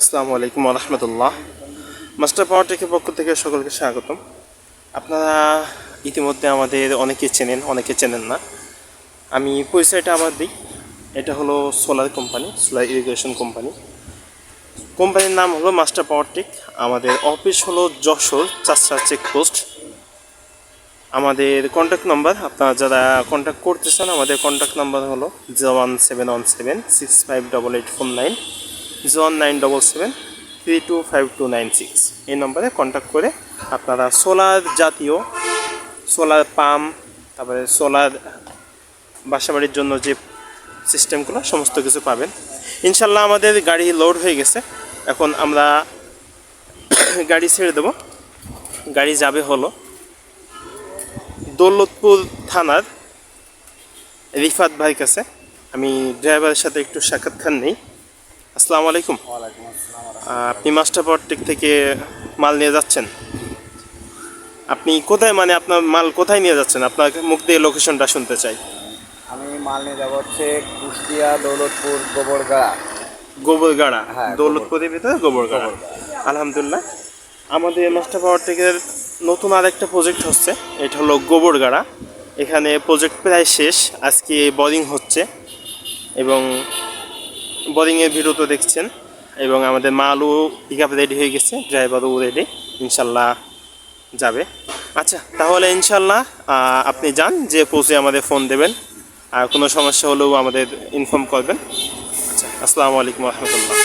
আসসালামু আলাইকুম রহমতুল্লাহ। মাস্টার পাওয়ার টেকের পক্ষ থেকে সকলকে স্বাগতম। আপনারা ইতিমধ্যে আমাদের অনেকে চেনেন অনেকে চেনেন না। আমি পরিচয়টা আবার দিই। এটা হলো solar company, solar irrigation company. কোম্পানির নাম হলো মাস্টার পাওয়ার টেক আমাদের অফিস হলো যশোর চাষা চেকপোস্ট। আমাদের কন্ট্যাক্ট নাম্বার আপনারা যারা কন্ট্যাক্ট করতে চান আমাদের কন্ট্যাক্ট নাম্বার হলো zero one seven one seven six five double eight four nine one nine double seven three two five two nine six এই নম্বরে কন্ট্যাক্ট করে আপনারা সোলার জাতীয়, সোলার পাম্প, তারপরে সোলার বাসাবাড়ির জন্য যে সিস্টেমগুলো, সমস্ত কিছু পাবেন। ইনশাল্লাহ আমাদের গাড়ি লোড হয়ে গেছে। এখন আমরা গাড়ি ছেড়ে দেবো। গাড়ি যাবে হলো দৌলতপুর থানার রিফাত ভাই কাছে। আমি ড্রাইভারের সাথে একটু সাক্ষাৎকার নেই। আসসালামু আলাইকুম। আপনি মাস্টার পাওয়ারটেক থেকে মাল নিয়ে যাচ্ছেন? আপনি কোথায় মানে আপনার মাল কোথায় নিয়ে যাচ্ছেন? আপনার মুখ দিয়ে লোকেশনটা শুনতে চাই। আমি মাল নিয়ে যাব হচ্ছে কুষ্টিয়া দৌলতপুর গোবরগাড়া। গোবরগাড়া? হ্যাঁ, দৌলতপুরের ভিতরে গোবরগাড়া? আলহামদুলিল্লাহ। আমাদের মাস্টার পাওয়ারটেকের নতুন আরেকটা প্রজেক্ট হচ্ছে। এটা হলো গোবরগাড়া। এখানে প্রজেক্ট প্রায় শেষ। আজকে বোরিং হচ্ছে। এবং বোরিংয়ের ভিডিও তো দেখছেন এবং আমাদের মালও পিক আপ রেডি হয়ে গেছে ড্রাইভারও রেডি ইনশাল্লাহ যাবে। আচ্ছা তাহলে ইনশাল্লাহ আপনি যান, যে পৌঁছে আমাদের ফোন দেবেন। আর কোনো সমস্যা হলেও আমাদের ইনফর্ম করবেন। আচ্ছা আসসালামু আলাইকুম রহমতুল্লাহ।